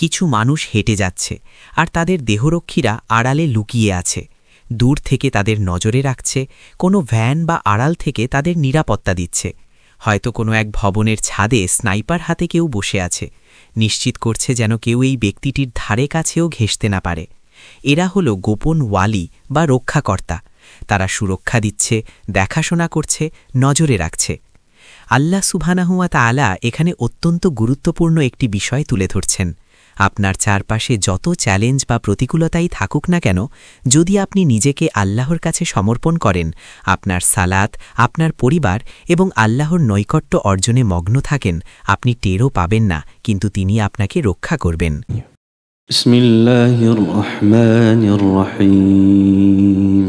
কিছু মানুষ হেঁটে যাচ্ছে আর তাদের দেহরক্ষীরা আড়ালে লুকিয়ে আছে। দূর থেকে তাদের নজরে রাখছে, কোনো ভ্যান বা আড়াল থেকে তাদের নিরাপত্তা দিচ্ছে। হয়তো কোনো এক ভবনের ছাদে স্নাইপার হাতে কেউ বসে আছে। নিশ্চিত করছে যেন কেউ এই ব্যক্তিটির ধারে কাছেও ঘেঁষতে না পারে। এরা হলো গোপন ওয়ালি বা রক্ষাকর্তা। তারা সুরক্ষা দিচ্ছে, দেখাশোনা করছে, নজরে রাখছে। আল্লাহ সুবহানাহুয়া তাআলা এখানে অত্যন্ত গুরুত্বপূর্ণ একটি বিষয় তুলে ধরছেন। আপনার চারপাশে যত চ্যালেঞ্জ বা প্রতিকূলতাই থাকুক না কেন যদি আপনি নিজেকে আল্লাহর কাছে সমর্পণ করেন আপনার সালাত আপনার পরিবার এবং আল্লাহর নৈকট্য অর্জনে মগ্ন থাকেন আপনি টেরও পাবেন না কিন্তু তিনি আপনাকে রক্ষা করবেন بسم الله الرحمن الرحيم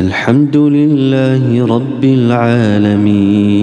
الحمد لله رب العالمين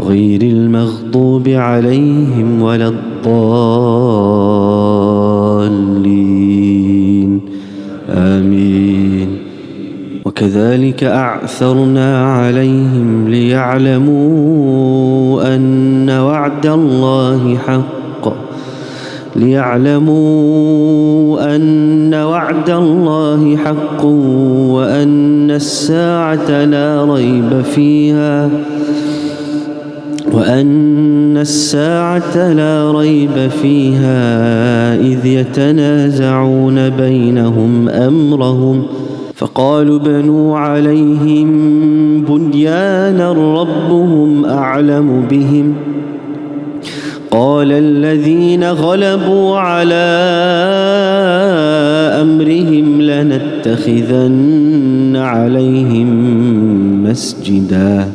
غير المغضوب عليهم ولا الضالين. آمين. وكذلك أعثرنا عليهم ليعلموا أن وعد الله حق. ليعلموا أن وعد الله حق وأن الساعة لا ريب فيها. وأن الساعة لا ريب فيها إذ يتنازعون بينهم أمرهم فقالوا بنوا عليهم بنيانا ربهم أعلم بهم قال الذين غلبوا على أمرهم لنتخذن عليهم مسجدا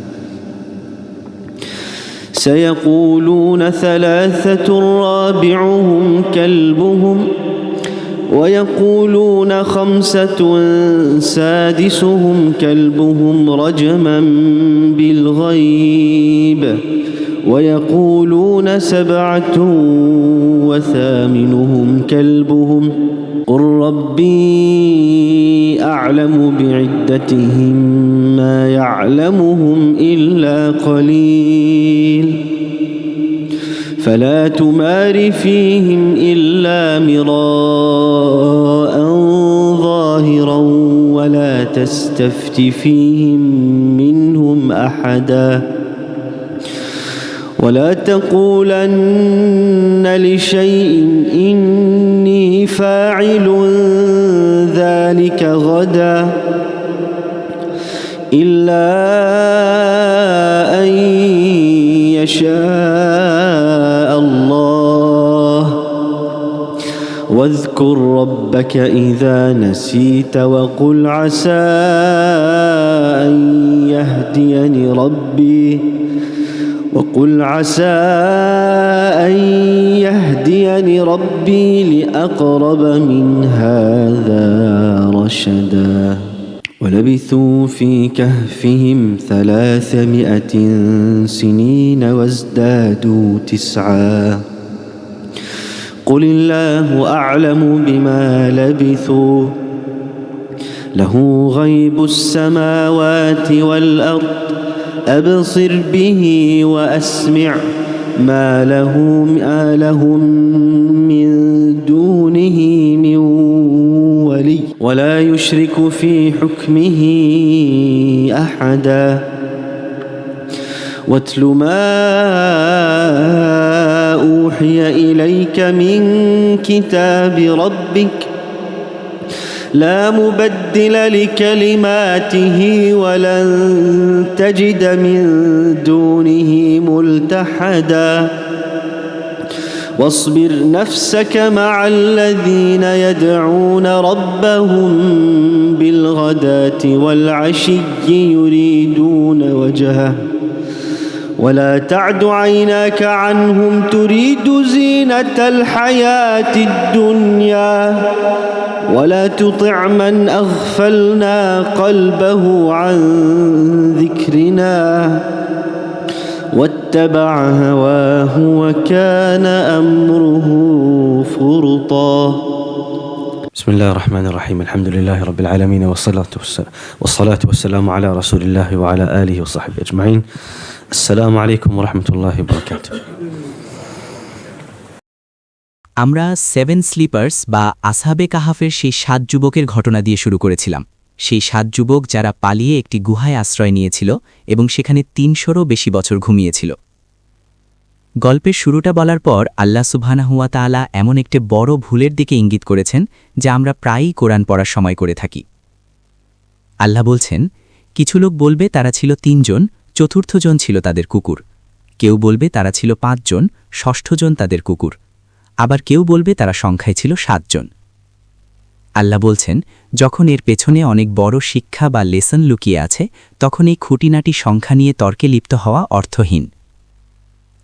سيقولون ثلاثة رابعهم كلبهم ويقولون خمسة سادسهم كلبهم رجما بالغيب ويقولون سبعة وثامنهم كلبهم قل ربي أعلم بعدتهم ما يعلمهم إلا قليل فلا تمار فيهم إلا مراء ظاهرا ولا تستفت فيهم منهم أحداً. ولا تقولن لشيء إني فاعل ذلك غدا إلا أن يشاء. واذكر ربك إذا نسيت وقل عسى أن يهديني ربي وقل عسى أن يهديني ربي لأقرب من هذا رشدا ولبثوا في كهفهم ثلاثمائة سنين وازدادوا تسعا قل الله أعلم بما لبثوا له غيب السماوات والأرض أبصر به وأسمع ما له ما لهم من دونه من ولي ولا يشرك في حكمه أحدا واتل ما أوحي إليك من كتاب ربك لا مبدل لكلماته ولن تجد من دونه ملتحدا واصبر نفسك مع الذين يدعون ربهم بالغداة والعشي يريدون وجهه ولا تعد عيناك عنهم تريد زينة الحياة الدنيا ولا تطع من أغفلنا قلبه عن ذكرنا واتبع هواه وكان أمره فرطا. بسم الله الرحمن الرحيم. الحمد لله رب العالمين والصلاة والسلام, والصلاة والسلام على رسول الله وعلى آله وصحبه أجمعين. আলাইকুম রহমতুল্লাহ আমরা সেভেন স্লিপার্স বা আসহাবে কাহাফের সেই সাত যুবকের ঘটনা দিয়ে শুরু করেছিলাম। সেই সাত যুবক যারা পালিয়ে একটি গুহায় আশ্রয় নিয়েছিল এবং সেখানে তিনশোরও বেশি বছর ঘুমিয়েছিল। গল্পের শুরুটা বলার পর আল্লাহ সুবহানাহুয়া তালা এমন একটি বড় ভুলের দিকে ইঙ্গিত করেছেন যা আমরা প্রায়ই কোরআন পড়ার সময় করে থাকি। আল্লাহ বলছেন, কিছু লোক বলবে তারা ছিল তিনজন চতুর্থজন ছিল তাদের কুকুর। কেউ বলবে তারা ছিল পাঁচজন, ষষ্ঠজন তাদের কুকুর। আবার কেউ বলবে তারা সংখ্যায় ছিল সাতজন। আল্লাহ বলছেন, যখন এর পেছনে অনেক বড় শিক্ষা বা লেসন লুকিয়ে আছে, তখন এই খুঁটিনাটি সংখ্যা নিয়ে তর্কে লিপ্ত হওয়া অর্থহীন।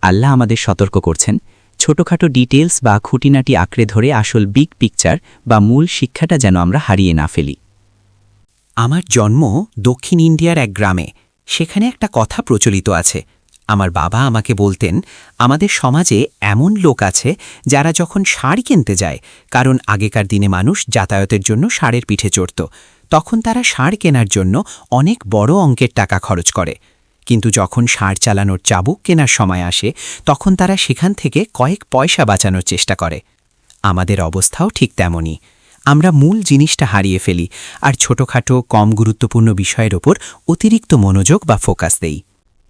আল্লাহ আমাদের সতর্ক করছেন, ছোটখাটো ডিটেলস বা খুঁটিনাটি আঁকড়ে ধরে আসল বিগ পিকচার বা মূল শিক্ষাটা যেন আমরা হারিয়ে না ফেলি। আমার জন্ম দক্ষিণ ইন্ডিয়ার এক গ্রামে। সেখানে একটা কথা প্রচলিত আছে। আমার বাবা আমাকে বলতেন, আমাদের সমাজে এমন লোক আছে যারা যখন সার কিনতে যায়, কারণ আগেকার দিনে মানুষ যাতায়াতের জন্য সারের পিঠে চড়ত, তখন তারা সার কেনার জন্য অনেক বড় অঙ্কের টাকা খরচ করে। কিন্তু যখন সার চালানোর চাবুক কেনার সময় আসে, তখন তারা সেখান থেকে কয়েক পয়সা বাঁচানোর চেষ্টা করে। আমাদের অবস্থাও ঠিক তেমনই। আমরা মূল জিনিসটা হারিয়ে ফেলি আর ছোটখাটো, কম গুরুত্বপূর্ণ বিষয়ের ওপর অতিরিক্ত মনোযোগ বা ফোকাস দেই।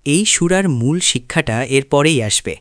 এই সুরার মূল শিক্ষাটা এর পরেই আসবে।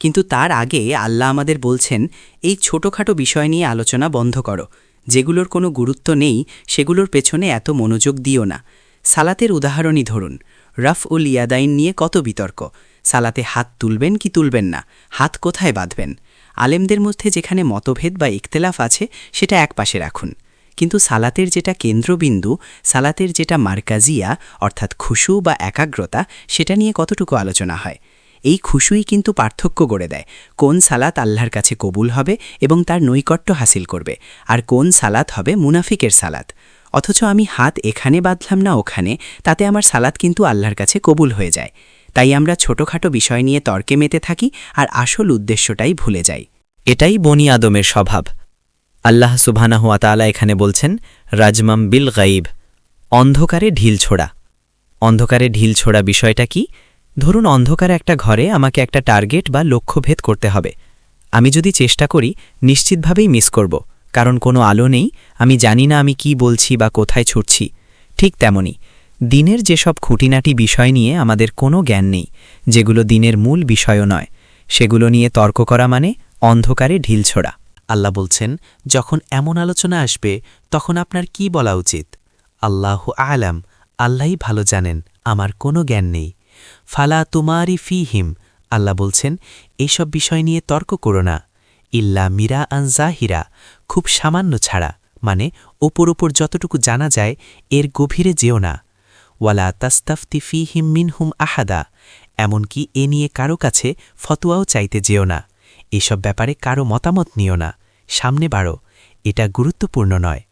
কিন্তু তার আগে আল্লাহ আমাদের বলছেন, এই ছোটখাটো বিষয় নিয়ে আলোচনা বন্ধ করো। যেগুলোর কোনো গুরুত্ব নেই, সেগুলোর পেছনে এত মনোযোগ দিও না। সালাতের উদাহরণই ধরুন রফ উল ইয়াদাইন নিয়ে কত বিতর্ক। সালাতে হাত তুলবেন কি তুলবেন না, হাত কোথায় বাঁধবেন? আলেমদের মধ্যে যেখানে মতভেদ বা ইখতেলাফ আছে, সেটা এক পাশে রাখুন। কিন্তু সালাতের যেটা কেন্দ্রবিন্দু, সালাতের যেটা মার্কাজিয়া, অর্থাৎ খুশু বা একাগ্রতা, সেটা নিয়ে কতটুকু আলোচনা হয়? এই খুশুই কিন্তু পার্থক্য গড়ে দেয়। কোন সালাত আল্লাহর কাছে কবুল হবে এবং তার নৈকট্য হাসিল করবে? আর কোন সালাত হবে মুনাফিকের সালাত? অথচ আমি হাত এখানে বাঁধলাম না ওখানে, তাতে আমার সালাত কিন্তু আল্লাহর কাছে কবুল হয়ে যায়। তাই আমরা ছোটখাটো বিষয় নিয়ে তর্কে মেতে থাকি আর আসল উদ্দেশ্যটাই ভুলে যাই। এটাই বনি আদমের স্বভাব। আল্লাহ সুবহানাহুয়া তাআলা এখানে বলছেন, রাজমাম বিল গাইব অন্ধকারে ঢিল ছোড়া। অন্ধকারে ঢিল ছোড়া বিষয়টা কি? ধরুন অন্ধকারে একটা ঘরে আমাকে একটা টার্গেট বা লক্ষ্যভেদ করতে হবে। আমি যদি চেষ্টা করি, নিশ্চিতভাবেই মিস করব, কারণ কোনো আলো নেই, আমি জানি না আমি কি বলছি বা কোথায় ছুটছি। ঠিক তেমনি দিনের যেসব খুঁটিনাটি বিষয় নিয়ে আমাদের কোনো জ্ঞান নেই, যেগুলো দিনের মূল বিষয়ও নয়, সেগুলো নিয়ে তর্ক করা মানে অন্ধকারে ঢিল ছোড়া। আল্লাহ বলছেন, যখন এমন আলোচনা আসবে, তখন আপনার কি বলা উচিত? আল্লাহ আলাম, আল্লাহই ভালো জানেন, আমার কোনো জ্ঞান নেই। ফালা তুমারি ফি হিম আল্লাহ বলছেন, এসব বিষয় নিয়ে তর্ক করো না। ইল্লা মিরা আনজাহিরা খুব সামান্য ছাড়া মানে ওপর ওপর যতটুকু জানা যায়, এর গভীরে যেও না। ওয়ালা তাস্তাফতি ফি হিম মিন হুম আহাদা, এমনকি এ নিয়ে কারও কাছে ফতোয়াও চাইতে যেও না। এসব ব্যাপারে কারও মতামত নিও না। সামনে বাড়ো, এটা গুরুত্বপূর্ণ নয়।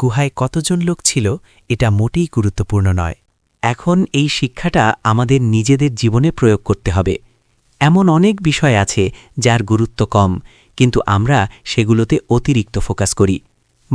গুহায় কতজন লোক ছিল, এটা মোটেই গুরুত্বপূর্ণ নয়। এখন এই শিক্ষাটা আমাদের নিজেদের জীবনে প্রয়োগ করতে হবে। এমন অনেক বিষয় আছে যার গুরুত্ব কম, কিন্তু আমরা সেগুলোতে অতিরিক্ত ফোকাস করি।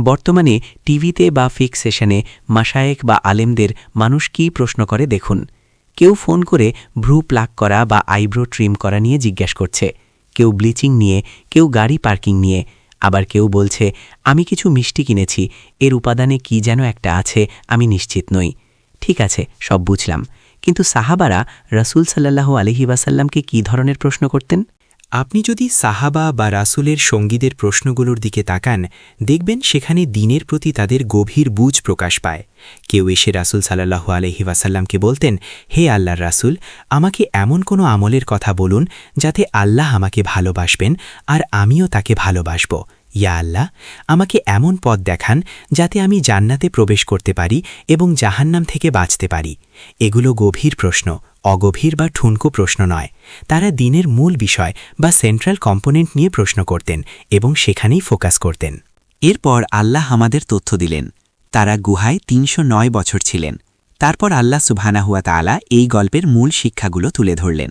বর্তমানে টিভিতে বা ফিক্স সেশনে মাসায়েক বা আলেমদের মানুষ কী প্রশ্ন করে দেখুন। কেউ ফোন করে ভ্রু প্লাক করা বা আইব্রো ট্রিম করা নিয়ে জিজ্ঞেস করছে। কেউ ব্লিচিং নিয়ে, কেউ গাড়ি পার্কিং নিয়ে। আবার কেউ বলছে, আমি কিছু মিষ্টি কিনেছি, এর উপাদানে কি যেন একটা আছে, আমি নিশ্চিত নই। ঠিক আছে, সব বুঝলাম। কিন্তু সাহাবারা রাসূল সাল্লাল্লাহু আলহি ওয়াসাল্লামকে কী ধরনের প্রশ্ন করতেন? আপনি যদি সাহাবা বা রাসূলের সঙ্গীদের প্রশ্নগুলোর দিকে তাকান, দেখবেন সেখানে দিনের প্রতি তাদের গভীর বুঝ প্রকাশ পায়। কেউ এসে রাসূল সাল্লাহু আলহি ওয়াসাল্লামকে বলতেন, হে আল্লাহর রাসূল, আমাকে এমন কোনো আমলের কথা বলুন যাতে আল্লাহ আমাকে ভালোবাসবেন আর আমিও তাকে ভালোবাসব। ইয়া আল্লাহ, আমাকে এমন পথ দেখান যাতে আমি জান্নাতে প্রবেশ করতে পারি এবং জাহান্নাম থেকে বাঁচতে পারি। এগুলো গভীর প্রশ্ন অগভীর বা ঠুনকো প্রশ্ন নয়। তারা দিনের মূল বিষয় বা সেন্ট্রাল কম্পোনেন্ট নিয়ে প্রশ্ন করতেন এবং সেখানেই ফোকাস করতেন। এরপর আল্লাহ আমাদের তথ্য দিলেন। তারা গুহায় তিনশো নয় বছর ছিলেন। তারপর আল্লাহ সুবহানাহুয়া তাআলা এই গল্পের মূল শিক্ষাগুলো তুলে ধরলেন।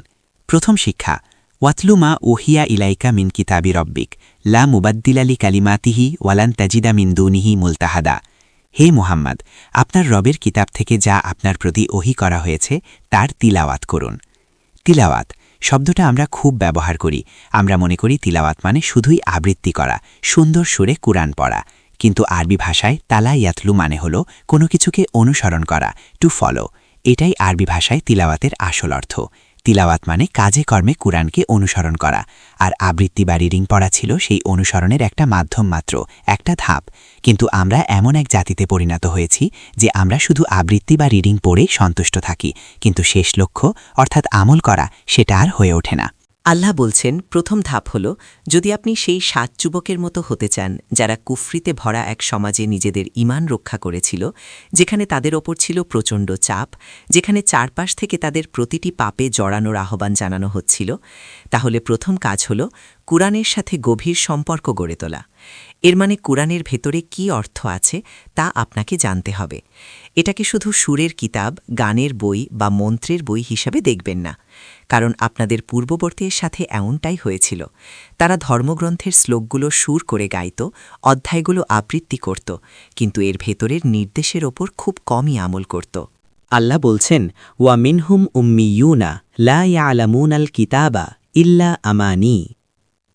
প্রথম শিক্ষা ওয়াতলুমা ওহিয়া ইলাইকা মিন কিতাবি রব্বিক, লা মুবাদ্দিলালি কালিমাতিহি ওয়ালান তাজিদা মিন দুনিহি মুলতাহাদা। হে মুহাম্মদ, আপনার রবের কিতাব থেকে যা আপনার প্রতি ওহি করা হয়েছে, তার তিলাওয়াত করুন। তিলাওয়াত শব্দটা আমরা খুব ব্যবহার করি। আমরা মনে করি তিলাওয়াত মানে শুধুই আবৃত্তি করা, সুন্দর সুরে কুরআন পড়া। কিন্তু আরবি ভাষায় তালা ইয়াতলু মানে হল কোনো কিছুকে অনুসরণ করা টু ফলো এটাই আরবি ভাষায় তিলাওয়াতের আসল অর্থ। তিলাওয়াত মানে কাজে কর্মে কুরআনকে অনুসরণ করা। আর আবৃত্তি বা রিডিং পড়া ছিল সেই অনুসরণের একটা মাধ্যম মাত্র, একটা ধাপ। কিন্তু আমরা এমন এক জাতিতে পরিণত হয়েছি যে আমরা শুধু আবৃত্তি বা রিডিং পড়ে সন্তুষ্ট থাকি। কিন্তু শেষ লক্ষ্য, অর্থাৎ আমল করা, সেটা আর হয়ে ওঠে না। আল্লাহ বলছেন, প্রথম ধাপ হল, যদি আপনি সেই সাত যুবকের মতো হতে চান, যারা কুফরিতে ভরা এক সমাজে নিজেদের ইমান রক্ষা করেছিল, যেখানে তাদের ওপর ছিল প্রচণ্ড চাপ, যেখানে চারপাশ থেকে তাদের প্রতিটি পাপে জড়ানোর আহ্বান জানানো হচ্ছিল, তাহলে প্রথম কাজ হল, কুরআনের সাথে গভীর সম্পর্ক গড়ে তোলা। এর মানে কুরআনের ভেতরে কি অর্থ আছে, তা আপনাকে জানতে হবে। এটাকে শুধু সুরের কিতাব, গানের বই বা মন্ত্রের বই হিসাবে দেখবেন না। কারণ আপনাদের পূর্ববর্তীর সাথে এমনটাই হয়েছিল। তারা ধর্মগ্রন্থের শ্লোকগুলো সুর করে গাইত, অধ্যায়গুলো আবৃত্তি করত, কিন্তু এর ভেতরের নির্দেশের ওপর খুব কমই আমল করত। আল্লাহ বলছেন, ওয়া মিনহুম উম্মিয়ুনা, লা ইয়ালামুন আল কিতাবা ইল্লা আমানি।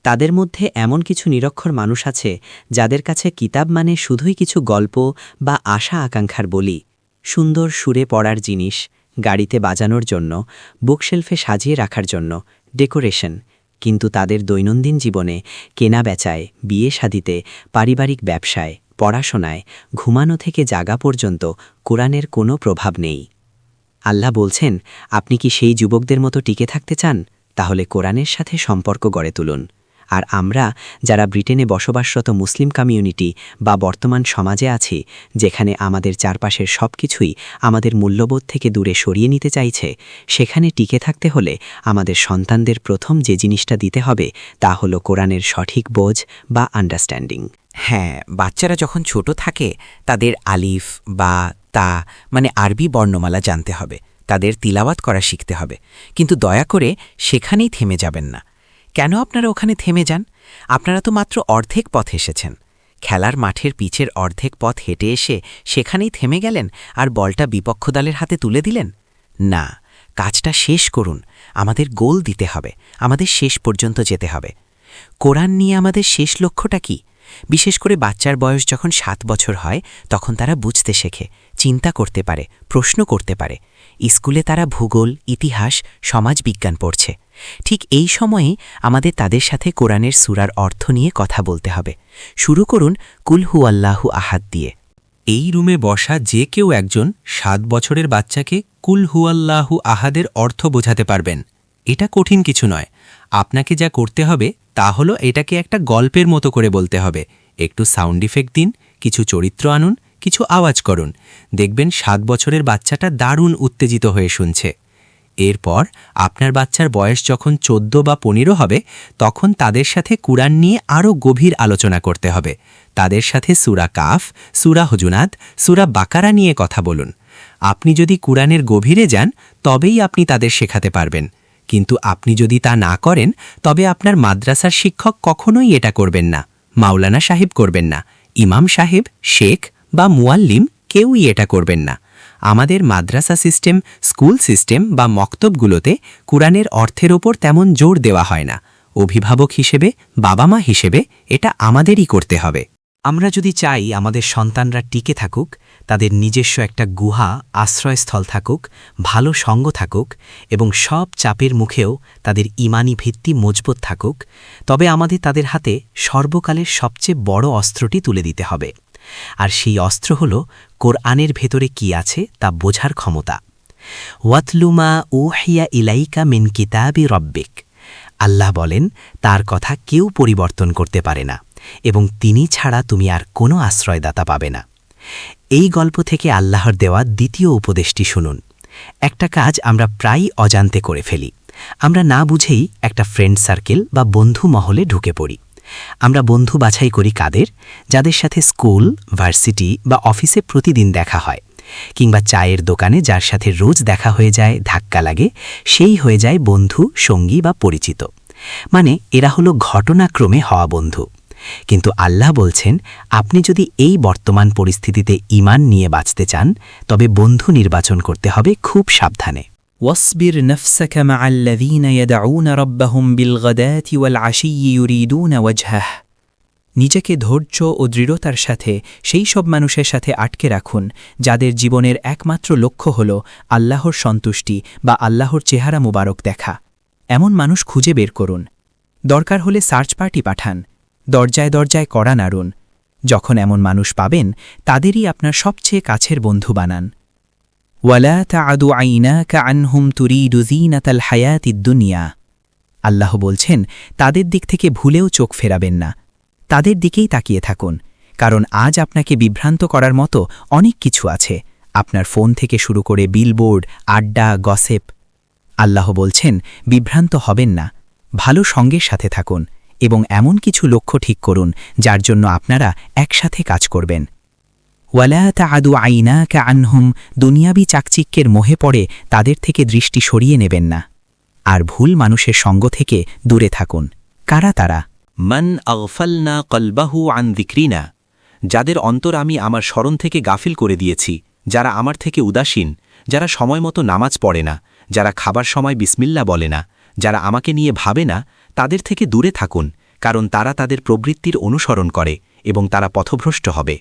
তাদের মধ্যে এমন কিছু নিরক্ষর মানুষ আছে, যাদের কাছে কিতাব মানে শুধুই কিছু গল্প বা আশা আকাঙ্ক্ষার বলি, সুন্দর সুরে পড়ার জিনিস গাড়িতে বাজানোর জন্য, বুকশেলফে সাজিয়ে রাখার জন্য, ডেকোরেশন। কিন্তু তাদের দৈনন্দিন জীবনে কেনা বেচায়, বিয়ে শাদিতে পারিবারিক ব্যবসায়, পড়াশোনায়, ঘুমানো থেকে জাগা পর্যন্ত কোরআনের কোনো প্রভাব নেই। আল্লাহ বলছেন, আপনি কি সেই যুবকদের মতো টিকে থাকতে চান? তাহলে কোরআনের সাথে সম্পর্ক গড়ে তুলুন। আর আমরা, যারা ব্রিটেনে বসবাসরত মুসলিম কমিউনিটি বা বর্তমান সমাজে আছি, যেখানে আমাদের চারপাশের সব কিছুই আমাদের মূল্যবোধ থেকে দূরে সরিয়ে নিতে চাইছে, সেখানে টিকে থাকতে হলে আমাদের সন্তানদের প্রথম যে জিনিসটা দিতে হবে তা হলো কোরআনের সঠিক বোঝ বা আন্ডারস্ট্যান্ডিং। হ্যাঁ বাচ্চারা যখন ছোট থাকে, তাদের আলিফ, বা, তা মানে আরবি বর্ণমালা জানতে হবে, তাদের তিলাওয়াত করা শিখতে হবে। কিন্তু দয়া করে সেখানেই থেমে যাবেন না। কেন আপনারা ওখানে থেমে যান? আপনারা তো মাত্র অর্ধেক পথ এসেছেন। খেলার মাঠের পিচের অর্ধেক পথ হেঁটে এসে সেখানেই থেমে গেলেন আর বলটা বিপক্ষ দলের হাতে তুলে দিলেন? না, কাজটা শেষ করুন। আমাদের গোল দিতে হবে। আমাদের শেষ পর্যন্ত যেতে হবে। কোরআন নিয়ে আমাদের শেষ লক্ষ্যটা কি? বিশেষ করে বাচ্চার বয়স যখন সাত বছর হয়, তখন তারা বুঝতে শেখে, চিন্তা করতে পারে, প্রশ্ন করতে পারে। স্কুলে তারা ভূগোল, ইতিহাস, সমাজবিজ্ঞান পড়ছে। ঠিক এই সময়ে আমাদের তাদের সাথে কোরআনের সুরার অর্থ নিয়ে কথা বলতে হবে। শুরু করুন কুলহু আল্লাহু আহাদ দিয়ে। এই রুমে বসা যে কেউ একজন সাত বছরের বাচ্চাকে কুল হুয়াল্লাহু আহাদের অর্থ বোঝাতে পারবেন। এটা কঠিন কিছু নয়। আপনাকে যা করতে হবে তা হলো এটাকে একটা গল্পের মতো করে বলতে হবে। একটু সাউন্ড ইফেক্ট দিন, কিছু চরিত্র আনুন, কিছু আওয়াজ করুন। দেখবেন সাত বছরের বাচ্চাটা দারুণ উত্তেজিত হয়ে শুনছে। এরপর আপনার বাচ্চার বয়স যখন চোদ্দ বা পনেরো হবে, তখন তাদের সাথে কুরআন নিয়ে আরও গভীর আলোচনা করতে হবে। তাদের সাথে সুরা কাফ, সুরা হজুনাত, সুরা বাকারা নিয়ে কথা বলুন। আপনি যদি কুরআনের গভীরে যান, তবেই আপনি তাদের শেখাতে পারবেন। কিন্তু আপনি যদি তা না করেন, তবে আপনার মাদ্রাসার শিক্ষক কখনোই এটা করবেন না। মাওলানা সাহেব করবেন না। ইমাম সাহেব, শেখ বা মুয়াল্লিম কেউই এটা করবেন না। আমাদের মাদ্রাসা সিস্টেম, স্কুল সিস্টেম বা মক্তবগুলোতে কুরআনের অর্থের ওপর তেমন জোর দেওয়া হয় না। অভিভাবক হিসেবে বাবা মা হিসেবে এটা আমাদেরই করতে হবে। আমরা যদি চাই আমাদের সন্তানরা টিকে থাকুক, তাদের নিজস্ব একটা গুহা, আশ্রয়স্থল থাকুক, ভালো সঙ্গ থাকুক এবং সব চাপের মুখেও তাদের ইমানি ভিত্তি মজবুত থাকুক, তবে আমাদের তাদের হাতে সর্বকালের সবচেয়ে বড় অস্ত্রটি তুলে দিতে হবে। আর সেই অস্ত্র হল কোরআনের ভেতরে কি আছে তা বোঝার ক্ষমতা। ওয়াতলুমা উহিয়া ইলাইকা মিন কিতাবি রব্বিক। আল্লাহ বলেন, তার কথা কেউ পরিবর্তন করতে পারে না এবং তিনি ছাড়া তুমি আর কোনো আশ্রয়দাতা পাবে না। এই গল্প থেকে আল্লাহর দেওয়া দ্বিতীয় উপদেশটি শুনুন। একটা কাজ আমরা প্রায়ই অজান্তে করে ফেলি। আমরা না বুঝেই একটা ফ্রেন্ড সার্কেল বা বন্ধু মহলে ঢুকে পড়ি। আমরা বন্ধু বাছাই করি কাদের? যাদের সাথে স্কুল, ভার্সিটি বা অফিসে প্রতিদিন দেখা হয়, কিংবা চায়ের দোকানে যার সাথে রোজ দেখা হয়ে যায়, ধাক্কা লাগে, সেই হয়ে যায় বন্ধু, সঙ্গী বা পরিচিত। মানে এরা হলো ঘটনাক্রমে হওয়া বন্ধু। কিন্তু আল্লাহ বলছেন, আপনি যদি এই বর্তমান পরিস্থিতিতে ইমান নিয়ে বাঁচতে চান, তবে বন্ধু নির্বাচন করতে হবে খুব সাবধানে। واصبر نفسك مع الذين يدعون ربهم بالغداة والعشي يريدون وجهه নিজেকে ধৈর্য ও দৃঢ়তার সাথে সেই সব মানুষের সাথে আটকে রাখুন যাদের জীবনের একমাত্র লক্ষ্য হল আল্লাহর সন্তুষ্টি বা আল্লাহর চেহারা মুবারক দেখা এমন মানুষ খুঁজে বের করুন দরকার হলে সার্চ পার্টি পাঠান দরজায় দরজায় কড়া নাড়ুন যখন এমন মানুষ পাবেন তাদেরই আপনার সবচেয়ে কাছের বন্ধু বানান ওয়ালা তাআদু আইনাকা আনহুম তুরিদু যিনাতাল হায়াতিদ দুনিয়া আল্লাহ বলছেন, তাদের দিক থেকে ভুলেও চোখ ফেরাবেন না। তাদের দিকেই তাকিয়ে থাকুন, কারণ আজ আপনাকে বিভ্রান্ত করার মতো অনেক কিছু আছে। আপনার ফোন থেকে শুরু করে বিলবোর্ড, আড্ডা, গসেপ। আল্লাহ বলছেন, বিভ্রান্ত হবেন না। ভালো সঙ্গের সাথে থাকুন এবং এমন কিছু লক্ষ্য ঠিক করুন, যার জন্য আপনারা একসাথে কাজ করবেন। ওয়ালা তাআদু আইনাকা আনহুম, দুনিয়াবি চাকচিক্যের মোহে পড়ে তাদের থেকে দৃষ্টি সরিয়ে নেবেন না। আর ভুল মানুষের সঙ্গ থেকে দূরে থাকুন। কারা তারা? মান আগফালনা কলবাহু আন দিক্রিনা, যাদের অন্তর আমি আমার স্মরণ থেকে গাফিল করে দিয়েছি, যারা আমার থেকে উদাসীন, যারা সময় মতো নামাজ পড়ে না, যারা খাবার সময় বিসমিল্লা বলে না, যারা আমাকে নিয়ে ভাবে না, তাদের থেকে দূরে থাকুন, কারণ তারা তাদের প্রবৃত্তির অনুসরণ করে এবং তারা পথভ্রষ্ট হবে।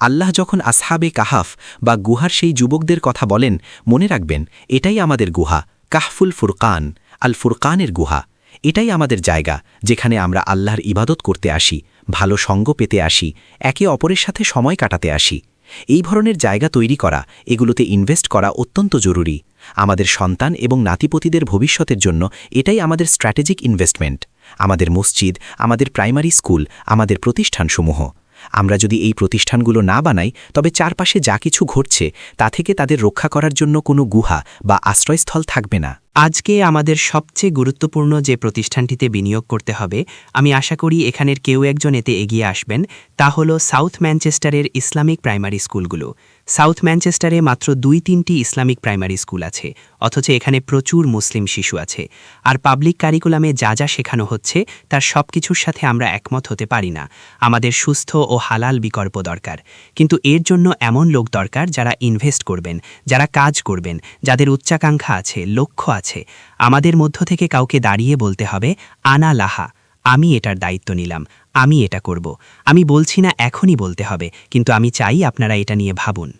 আল্লাহ যখন আসহাবে কাহাফ বা গুহার সেই যুবকদের কথা বলেন, মনে রাখবেন, এটাই আমাদের গুহা, কাহফুল ফুরকান, আল ফুরকানের গুহা। এটাই আমাদের জায়গা, যেখানে আমরা আল্লাহর ইবাদত করতে আসি, ভালো সঙ্গ পেতে আসি, একে অপরের সাথে সময় কাটাতে আসি। এই ধরনের জায়গা তৈরি করা, এগুলোতে ইনভেস্ট করা অত্যন্ত জরুরি। আমাদের সন্তান এবং নাতিপতিদের ভবিষ্যতের জন্য এটাই আমাদের স্ট্র্যাটেজিক ইনভেস্টমেন্ট আমাদের মসজিদ, আমাদের প্রাইমারি স্কুল আমাদের প্রতিষ্ঠানসমূহ। আমরা যদি এই প্রতিষ্ঠানগুলো না বানাই, তবে চারপাশে যা কিছু ঘটছে, তা থেকে তাদের রক্ষা করার জন্য কোনো গুহা বা আশ্রয়স্থল থাকবে না। আজকে আমাদের সবচেয়ে গুরুত্বপূর্ণ যে প্রতিষ্ঠানটিতে বিনিয়োগ করতে হবে, আমি আশা করি এখানের কেউ একজন এতে এগিয়ে আসবেন, তা হল সাউথ ম্যানচেস্টারের ইসলামিক প্রাইমারি স্কুলগুলো। সাউথ ম্যানচেস্টারে মাত্র দুই তিনটি ইসলামিক প্রাইমারি স্কুল আছে, অথচ এখানে প্রচুর মুসলিম শিশু আছে। আর পাবলিক কারিকুলামে যা যা শেখানো হচ্ছে, তার সব কিছুর সাথে আমরা একমত হতে পারি না। আমাদের সুস্থ ও হালাল বিকল্প দরকার। কিন্তু এর জন্য এমন লোক দরকার যারা ইনভেস্ট করবেন, যারা কাজ করবেন, যাদের উচ্চাকাঙ্ক্ষা আছে, লক্ষ্য আছে। আমাদের মধ্য থেকে কাউকে দাঁড়িয়ে বলতে হবে, আনা লাহা। আমি এটার দায়িত্ব নিলাম, আমি এটা করব। আমি বলছি না এখনই বলতে হবে, কিন্তু আমি চাই আপনারা এটা নিয়ে ভাবুন।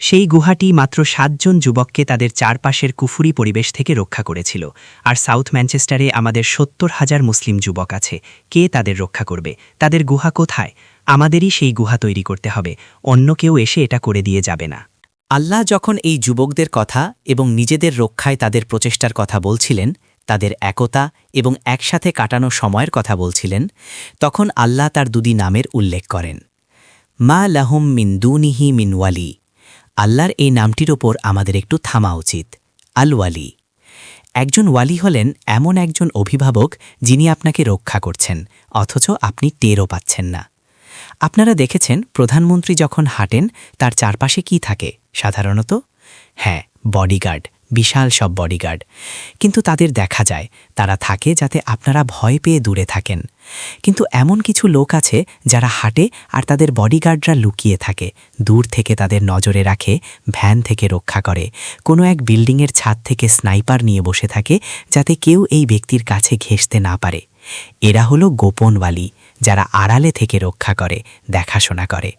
সেই গুহাটি মাত্র সাতজন যুবককে তাদের চারপাশের কুফুরি পরিবেশ থেকে রক্ষা করেছিল, আর সাউথ ম্যানচেস্টারে আমাদের সত্তর হাজার মুসলিম যুবক আছে। কে তাদের রক্ষা করবে? তাদের গুহা কোথায়? আমাদেরই সেই গুহা তৈরি করতে হবে, অন্য কেউ এসে এটা করে দিয়ে যাবে না। আল্লাহ যখন এই যুবকদের কথা এবং নিজেদের রক্ষায় তাদের প্রচেষ্টার কথা বলছিলেন তাদের একতা এবং একসাথে কাটানো সময়ের কথা বলছিলেন, তখন আল্লাহ তার দুদি নামের উল্লেখ করেন। মা লাহুম মিন দুনিহি মিন ওয়ালি। আল্লাহর এই নামটির ওপর আমাদের একটু থামা উচিত। আল ওয়ালি। একজন ওয়ালি হলেন এমন একজন অভিভাবক যিনি আপনাকে রক্ষা করছেন, অথচ আপনি টেরও পাচ্ছেন না। আপনারা দেখেছেন, প্রধানমন্ত্রী যখন হাঁটেন, তার চারপাশে কি থাকে, সাধারণত? হ্যাঁ বডিগার্ড। বিশাল সব বডিগার্ড কিন্তু তাদের দেখা যায়, তারা থাকে যাতে আপনারা ভয় পেয়ে দূরে থাকেন। কিন্তু এমন কিছু লোক আছে যারা হাঁটে আর তাদের বডিগার্ডরা লুকিয়ে থাকে, দূর থেকে তাদের নজরে রাখে, ভ্যান থেকে রক্ষা করে, কোনো এক বিল্ডিংয়ের ছাদ থেকে স্নাইপার নিয়ে বসে থাকে যাতে কেউ এই ব্যক্তির কাছে ঘেঁষতে না পারে। এরা হলো গোপনওয়ালি, যারা আড়ালে থেকে রক্ষা করে, দেখাশোনা করে।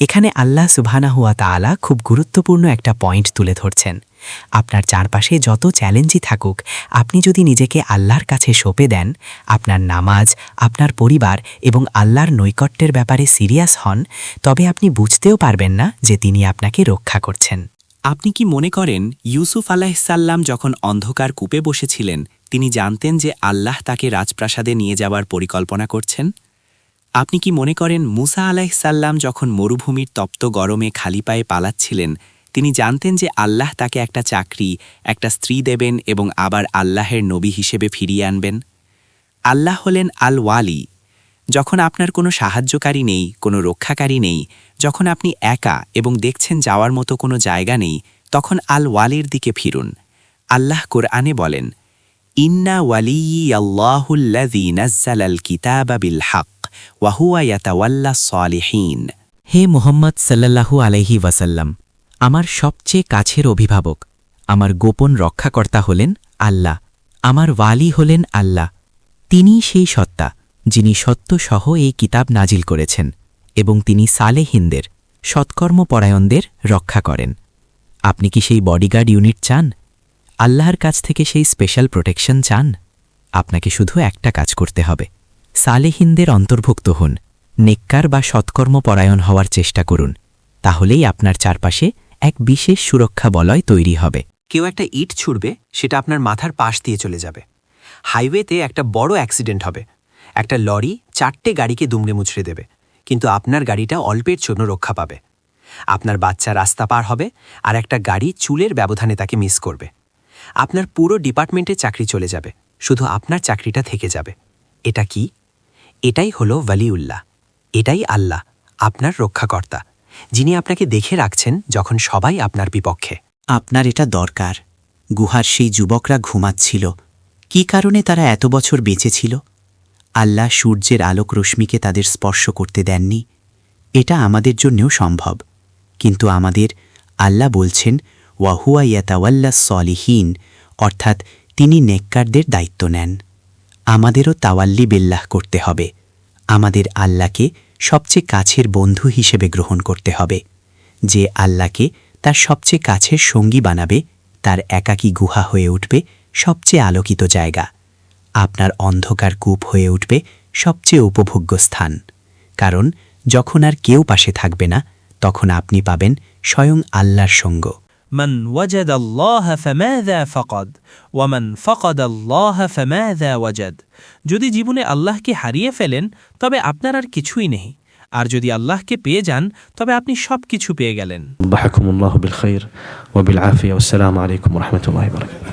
এখানে আল্লাহ সুবহানাহুয়া তাআলা খুব গুরুত্বপূর্ণ একটা পয়েন্ট তুলে ধরছেন। আপনার চারপাশে যত চ্যালেঞ্জই থাকুক, আপনি যদি নিজেকে আল্লাহর কাছে সঁপে দেন, আপনার নামাজ, আপনার পরিবার এবং আল্লাহর নৈকট্যের ব্যাপারে সিরিয়াস হন, তবে আপনি বুঝতেও পারবেন না যে তিনি আপনাকে রক্ষা করছেন। আপনি কি মনে করেন, ইউসুফ আলাহিসাল্লাম যখন অন্ধকার কূপে বসেছিলেন, তিনি জানতেন যে আল্লাহ তাকে রাজপ্রাসাদে নিয়ে যাওয়ার পরিকল্পনা করছেন? আপনি কি মনে করেন, মুসা আলাহিসাল্লাম যখন মরুভূমির তপ্ত গরমে খালি পায়ে পালাচ্ছিলেন তিনি জানতেন যে আল্লাহ তাকে একটা চাকরি, একটা স্ত্রী দেবেন এবং আবার আল্লাহের নবী হিসেবে ফিরিয়ে আনবেন। আল্লাহ হলেন আল ওয়ালি যখন আপনার কোনো সাহায্যকারী নেই, কোনো রক্ষাকারী নেই, যখন আপনি একা এবং দেখছেন যাওয়ার মতো কোনো জায়গা নেই, তখন আল ওয়ালের দিকে ফিরুন। আল্লাহ কোরআনে বলেন, ইন্না ওয়ালিয়ি আল্লাহুল্লাযী নাজ্জালাল কিতাবা বিল হক ওয়াহুয়া ইয়াতাওয়াল্লা সালিহিন হে মোহাম্মদ সাল্লাল্লাহু আলাইহি ওয়াসাল্লাম আমার সবচেয়ে কাছের অভিভাবক, আমার গোপন রক্ষাকর্তা হলেন আল্লাহ, আমার ওয়ালি হলেন আল্লাহ। তিনিই সেই সত্তা, যিনি সত্যসহ এই কিতাব নাজিল করেছেন এবং তিনি সালেহিনদের, সৎকর্মপরায়ণদের রক্ষা করেন। আপনি কি সেই বডিগার্ড ইউনিট চান? আল্লাহর কাছ থেকে সেই স্পেশাল প্রোটেকশন চান? আপনাকে শুধু একটা কাজ করতে হবে, সালেহিনদের অন্তর্ভুক্ত হন, নেককার বা সৎকর্মপরায়ণ হওয়ার চেষ্টা করুন, তাহলেই আপনার চারপাশে এক বিশেষ সুরক্ষা বলয় তৈরি হবে। কেউ একটা ইট ছুড়বে, সেটা আপনার মাথার পাশ দিয়ে চলে যাবে। হাইওয়েতে একটা বড় অ্যাক্সিডেন্ট হবে। একটা লরি চারটে গাড়িকে দুমড়ে মুচড়ে দেবে, কিন্তু আপনার গাড়িটা অল্পের জন্য রক্ষা পাবে। আপনার বাচ্চা রাস্তা পার হবে আর একটা গাড়ি চুলের ব্যবধানে তাকে মিস করবে। আপনার পুরো ডিপার্টমেন্টে চাকরি চলে যাবে, শুধু আপনার চাকরিটা থেকে যাবে। এটা কি? এটাই হলো ওয়ালিউল্লাহ। এটাই আল্লাহ, আপনার রক্ষাকর্তা। যিনি আপনাকে দেখে রাখছেন যখন সবাই আপনার বিপক্ষে। আপনার এটা দরকার। গুহার সেই যুবকরা ঘুমাচ্ছিল। কি কারণে তারা এত বছর বেঁচে ছিল? আল্লাহ সূর্যের আলোক রশ্মিকে তাদের স্পর্শ করতে দেননি। এটা আমাদের জন্যও সম্ভব। কিন্তু আমাদের আল্লাহ বলছেন, ওয়াহুয়া ইয়াতাওয়াল্লা সলিহীন অর্থাৎ তিনি নেককারদের দায়িত্ব নেন। আমাদেরও তাওয়াল্লি বিল্লাহ করতে হবে। আমাদের আল্লাহকে সবচেয়ে কাছের বন্ধু হিসেবে গ্রহণ করতে হবে। যে আল্লাহকে তার সবচেয়ে কাছের সঙ্গী বানাবে, তার একাকী গুহা হয়ে উঠবে সবচেয়ে আলোকিত জায়গা। আপনার অন্ধকার কূপ হয়ে উঠবে সবচেয়ে উপভোগ্য স্থান। কারণ যখন আর কেউ পাশে থাকবে না, তখন আপনি পাবেন স্বয়ং আল্লাহর সঙ্গ। من وجد الله فماذا فقد ومن فقد الله فماذا وجد যদি জীবনে আল্লাহকে হারিয়ে ফেলেন তবে আপনার আর কিছুই নেই আর যদি আল্লাহকে পেয়ে যান তবে আপনি সব কিছু পেয়ে গেলেন ضحكم الله بالخير وبالعافية والسلام عليكم ورحمة الله وبركاته